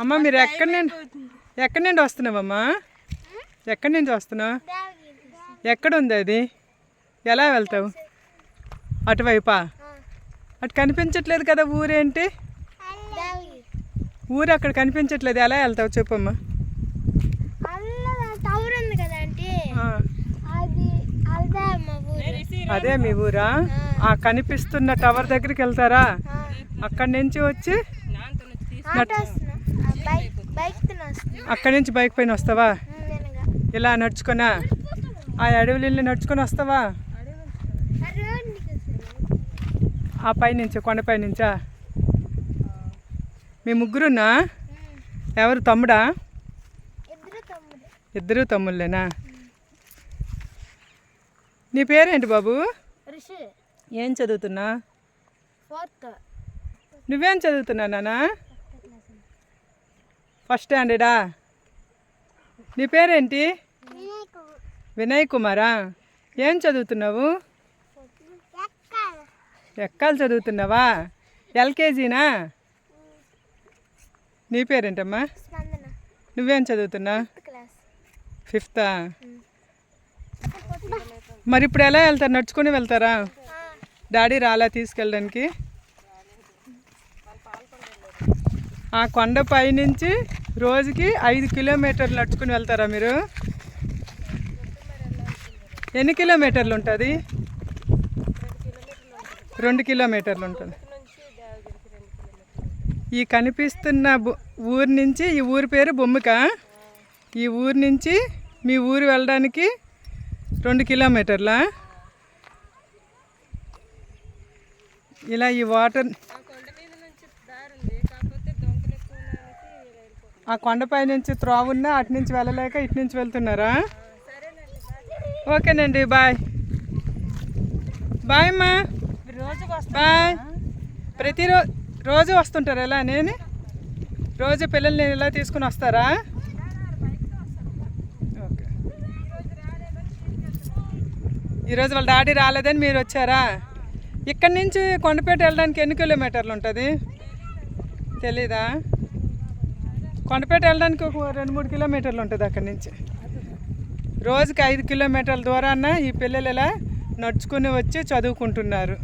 అమ్మ మీరు ఎక్కడి నుండి ఎక్కడి నుండి వస్తున్నావమ్మా? ఎక్కడి నుంచి వస్తున్నావు? ఎక్కడ ఉంది అది? ఎలా వెళ్తావు? అటువైపా? అటు కనిపించట్లేదు కదా ఊరేంటి? ఊరు అక్కడ కనిపించట్లేదు. ఎలా వెళ్తావు చెప్పమ్మా? టవర్ ఉంది కదా అంటే ఆ, అది అదే మా ఊరు. అదే మీ ఊరా? ఆ. కనిపిస్తున్న టవర్ దగ్గరికి వెళ్తారా? అక్కడి నుంచి వచ్చి అక్కడి నుంచి బైక్ పైన వస్తావా? ఇలా నడుచుకున్నా? ఆ అడవులు నడుచుకొని వస్తావా? ఆ పై నుంచి కొండపై నుంచా? మీ ముగ్గురున్నా? ఎవరు తమ్ముడా? ఇద్దరు తమ్ముడు ఇద్దరు తమ్ముళ్ళేనా? నీ పేరేంటి బాబు? ఏం చదువుతున్నా నువ్వేం చదువుతున్నా నాన్న ఫస్ట్ స్టాండర్డా నీ పేరేంటి? వినయ్ కుమారా. ఏం చదువుతున్నావు? ఎక్కాలు చదువుతున్నావా? ఎల్కేజీనా? నీ పేరేంటమ్మా? నువ్వేం చదువుతున్నా? ఫిఫ్త్ మరి ఇప్పుడు ఎలా వెళ్తారు? నడుచుకొని వెళ్తారా? డాడీ రాలా తీసుకెళ్ళడానికి? ఆ కొండపై నుంచి రోజుకి ఐదు కిలోమీటర్లు నడుచుకుని వెళ్తారా మీరు? ఎన్ని కిలోమీటర్లు ఉంటుంది? రెండు కిలోమీటర్లు ఉంటుంది. ఈ కనిపిస్తున్న బు- ఊరు నుంచి ఈ ఊరి పేరు బొమ్మిక? ఈ ఊరు నుంచి మీ ఊరు వెళ్ళడానికి రెండు కిలోమీటర్లా? ఇలా ఈ వాటర్ ఆ కొండపై నుంచి త్రోవ ఉన్నా అటు నుంచి వెళ్ళలేక ఇటు నుంచి వెళ్తున్నారా? ఓకేనండి బాయ్. బాయ్ అమ్మా. బాయ్. ప్రతిరోజు రోజు వస్తుంటారు ఎలా నేను? రోజు పిల్లల్ని ఇలా తీసుకుని వస్తారా? ఓకే. ఈరోజు వాళ్ళ డాడీ రాలేదని మీరు వచ్చారా? ఇక్కడి నుంచి కొండపేట వెళ్ళడానికి ఎన్ని కిలోమీటర్లు ఉంటుంది? తెలీదా? కొండపేట వెళ్ళడానికి ఒక రెండు మూడు కిలోమీటర్లు ఉంటుంది అక్కడి నుంచి. రోజుకి ఐదు కిలోమీటర్ల దూరాన ఈ పిల్లలు ఇలా నడుచుకుని వచ్చి చదువుకుంటున్నారు.